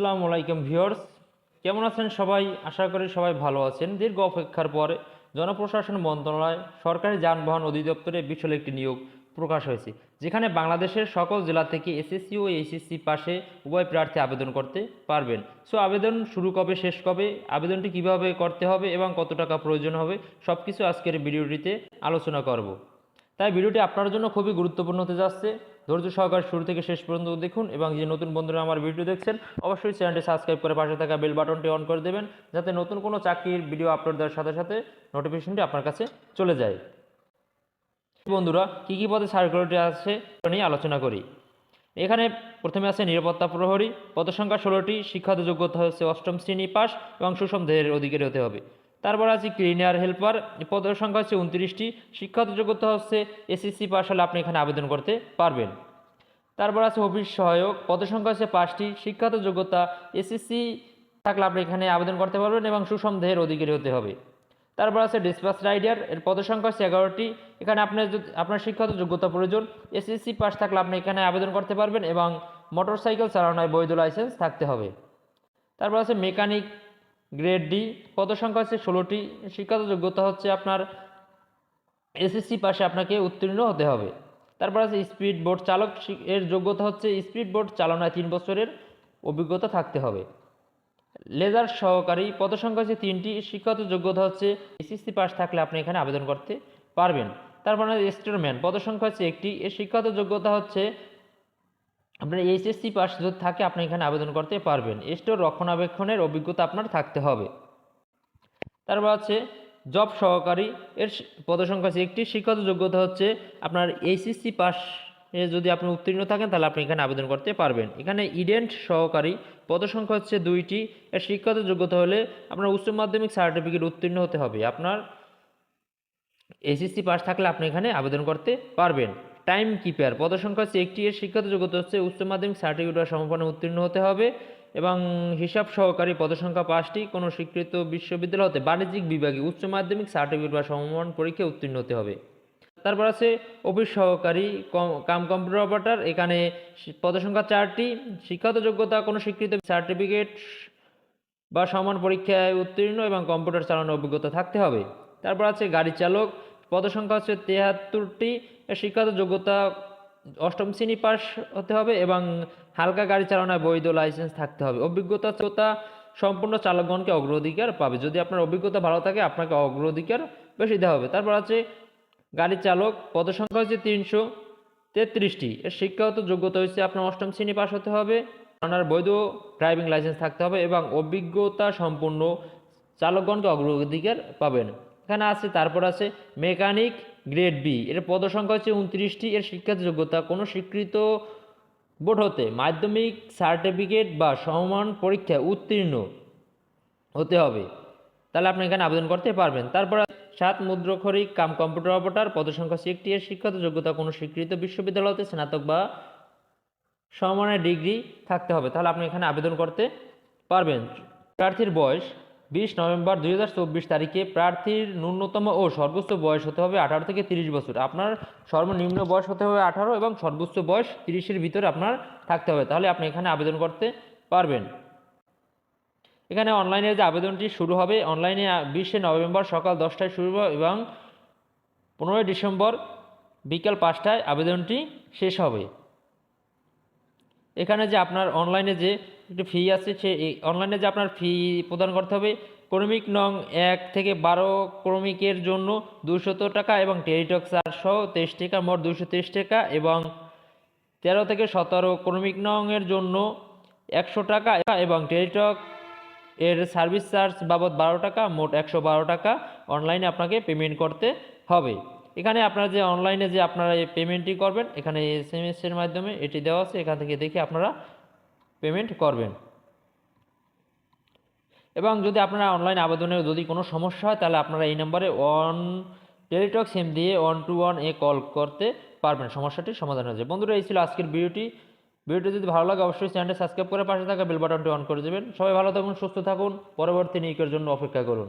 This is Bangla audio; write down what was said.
আসসালামু আলাইকুম ভিউয়ার্স। কেমন আছেন সবাই? আশা করি সবাই ভালো আছেন। দীর্ঘ অপেক্ষার পরে জনপ্রশাসন মন্ত্রণালয়, সরকারি যানবাহন অধিদপ্তরে বিশাল একটি নিয়োগ প্রকাশ হয়েছে, যেখানে বাংলাদেশের সকল জেলা থেকে এসএসসি ও এইচএসসি পাশে উভয় প্রার্থী আবেদন করতে পারবেন। সো, আবেদন শুরু কবে, শেষ কবে, আবেদনটি কীভাবে করতে হবে এবং কত টাকা প্রয়োজন হবে সব কিছু আজকের ভিডিওটিতে আলোচনা করব। তাই ভিডিওটি আপনার জন্য খুবই গুরুত্বপূর্ণ হতে যাচ্ছে। ধৈর্য সহকার শুরু থেকে শেষ পর্যন্ত দেখুন এবং যে নতুন বন্ধুরা আমার ভিডিও দেখছেন, অবশ্যই চ্যানেলটি সাবস্ক্রাইব করে পাশে থাকা বেল বাটনটি অন করে দেবেন, যাতে নতুন কোনো চাকরির ভিডিও আপলোড দেওয়ার সাথে সাথে নোটিফিকেশনটি আপনার কাছে চলে যায়। বন্ধুরা, কী কী পদে সার্কুলারটি আছে নিয়ে আলোচনা করি। এখানে প্রথমে আছে নিরাপত্তা প্রহরী, পদসংখ্যা ষোলোটি শিক্ষাগত যোগ্যতা হচ্ছে অষ্টম শ্রেণি পাস এবং সুষম দেহের অধিকারী হতে হবে। তারপর আছে ক্লিনিয়ার হেল্পার, পদের সংখ্যা হচ্ছে উনত্রিশটি। শিক্ষাগত যোগ্যতা হচ্ছে এসএসসি পাস হলে আপনি এখানে আবেদন করতে পারবেন। তারপর আছে অফিস সহায়ক, পদের সংখ্যা হচ্ছে পাঁচটি। শিক্ষাগত যোগ্যতা, এসএসসি থাকলে আপনি এখানে আবেদন করতে পারবেন এবং সুষম দেহের অধিকারী হতে হবে। তারপর আছে ডিসপাস রাইডার, এর পদের সংখ্যা হচ্ছে এগারোটি। এখানে আপনার আপনার শিক্ষাগত যোগ্যতা প্রয়োজন, এসএসসি পাস থাকলে আপনি এখানে আবেদন করতে পারবেন এবং মোটরসাইকেল চালানোয় বৈধ লাইসেন্স থাকতে হবে। তারপর আছে মেকানিক গ্রেড ডি পদ সংখ্যা হচ্ছে ষোলোটি। শিক্ষাগত যোগ্যতা হচ্ছে আপনার এসএসসি পাশে আপনাকে উত্তীর্ণ হতে হবে। তারপর আছে স্পিড বোট চালক। এর যোগ্যতা হচ্ছে স্পিড বোট চালনায় তিন বছরের অভিজ্ঞতা থাকতে হবে। লেজার সহকারী পদ সংখ্যা হচ্ছে তিনটি। শিক্ষাগত যোগ্যতা হচ্ছে এসএসসি পাস থাকলে আপনি এখানে আবেদন করতে পারবেন। তারপর স্টোরম্যান পদ সংখ্যা হচ্ছে একটি। এর শিক্ষাগত যোগ্যতা হচ্ছে আপনার এইচএসসি পাস যদি থাকে, আপনি এখানে আবেদন করতে পারবেন। স্টোর রক্ষণাবেক্ষণের অভিজ্ঞতা আপনার থাকতে হবে। তারপর আছে, জব সহকারী। এর পদসংখ্যা হচ্ছে একটি। শিক্ষাগত যোগ্যতা হচ্ছে আপনার এইচএসসি পাস এ যদি আপনি উত্তীর্ণ থাকেন, তাহলে আপনি এখানে আবেদন করতে পারবেন। এখানে ইডেন্ট সহকারী পদসংখ্যা হচ্ছে দুইটি। এর শিক্ষাগত যোগ্যতা হলে আপনার উচ্চ মাধ্যমিক সার্টিফিকেট উত্তীর্ণ হতে হবে। আপনার এসএসসি পাস থাকলে আপনি এখানে আবেদন করতে পারবেন। Time keeper. পদসংখ্যা হচ্ছে একটি এর শিক্ষাগত যোগ্যতা হচ্ছে উচ্চ মাধ্যমিক সার্টিফিকেট বা সমপনে উত্তীর্ণ হতে হবে এবং হিসাব সহকারী পদসংখ্যা পাঁচটি, কোনো স্বীকৃত বিশ্ববিদ্যালয় হতে বাণিজ্যিক বিভাগে উচ্চ মাধ্যমিক সার্টিফিকেট বা সমমান পরীক্ষায় উত্তীর্ণ হতে হবে। তারপর আছে অফিস সহকারী কাম কম্পিউটার অপারেটর, এখানে পদসংখ্যা চারটি, শিক্ষাগত যোগ্যতা, কোনো স্বীকৃত সার্টিফিকেট বা সমান পরীক্ষায় উত্তীর্ণ এবং কম্পিউটার চালানোর অভিজ্ঞতা থাকতে হবে। তারপর আছে গাড়ি চালক পদসংখ্যা হচ্ছে তেহাত্তরটি শিক্ষাগত যোগ্যতা অষ্টম শ্রেণি পাস হতে হবে এবং হালকা গাড়ি চালানোর বৈধ লাইসেন্স থাকতে হবে। অভিজ্ঞতা যোগ্যতা সম্পূর্ণ চালকগণকে অগ্রাধিকার পাবে। যদি আপনার অভিজ্ঞতা ভালো থাকে, আপনাকে অগ্রাধিকার বেশি দেওয়া হবে। তারপর আছে গাড়ি চালক, পদসংখ্যা হচ্ছে তিনশো তেত্রিশটি, এর শিক্ষাগত যোগ্যতা হচ্ছে আপনার অষ্টম শ্রেণি পাস হতে হবে, আপনার বৈধ ড্রাইভিং লাইসেন্স থাকতে হবে এবং অভিজ্ঞতা সম্পূর্ণ চালকগণকে অগ্রাধিকার পাবেন। এখানে আছে, তারপর আছে মেকানিক গ্রেড বি। এর পদসংখ্যা হচ্ছে উনত্রিশটি, এর শিক্ষাগত যোগ্যতা কোনো স্বীকৃত বোর্ড হতে, মাধ্যমিক সার্টিফিকেট বা সমান পরীক্ষায় উত্তীর্ণ হতে হবে। তাহলে আপনি এখানে আবেদন করতে পারবেন। তারপর সাত মুদ্রক্ষরিক কাম কম্পিউটার অপারেটর, পদসংখ্যা একটি, এর শিক্ষাগত যোগ্যতা কোনো স্বীকৃত বিশ্ববিদ্যালয় হতে, স্নাতক বা সমমানের ডিগ্রি থাকতে হবে। তাহলে আপনি এখানে আবেদন করতে পারবেন। প্রার্থীর বয়স বিশ নভেম্বর দুই হাজার চব্বিশ তারিখে প্রার্থীর ন্যূনতম ও সর্বোচ্চ বয়স হতে হবে আঠারো থেকে তিরিশ বছর। আপনার সর্বনিম্ন বয়স হতে হবে আঠারো এবং সর্বোচ্চ বয়স তিরিশের ভিতরে আপনার থাকতে হবে। তাহলে আপনি এখানে আবেদন করতে পারবেন। এখানে অনলাইনে যে আবেদনটি শুরু হবে, অনলাইনে বিশে নভেম্বর সকাল দশটায় শুরু হবে এবং পনেরোই ডিসেম্বর বিকাল পাঁচটায় আবেদনটি শেষ হবে। এখানে যে আপনার অনলাইনে যে একটি ফি আছে, সে অনলাইনে যে আপনার ফি প্রদান করতে হবে, ক্রমিক নং এক থেকে বারো ক্রমিকের জন্য দুশত টাকা এবং টেরিটক চারশো তেইশ টাকা, মোট দুশো তেইশ টাকা এবং তেরো থেকে সতেরো ক্রমিক নং এর জন্য একশো টাকা এবং টেরিটক এর সার্ভিস চার্জ বাবদ বারো টাকা, মোট একশো বারো টাকা অনলাইনে আপনাকে পেমেন্ট করতে হবে। এখানে আপনারা যে অনলাইনে যে আপনারা এই পেমেন্টটি করবেন, এখানে এস এর মাধ্যমে এটি দেওয়া আছে, এখান থেকে দেখে আপনারা পেমেন্ট করবেন। এবং যদি আপনারা অনলাইন আবেদনে যদি কোনো সমস্যা হয়, তাহলে আপনারা এই নম্বরে ওয়ান টেলিটক সিম দিয়ে ওয়ান টু ওয়ান এ কল করতে পারবেন। সমস্যাটির সমাধান হয়েছে বন্ধুরা, এই ছিল আজকের ভিডিওটি। ভিডিওটি যদি ভালো লাগে, অবশ্যই চ্যানেলটি সাবস্ক্রাইব করে পাশে থাকা বেল বাটনটি অন করে দেবেন। সবাই ভালো থাকুন, সুস্থ থাকুন। পরবর্তী নিয়োগের জন্য অপেক্ষা করুন।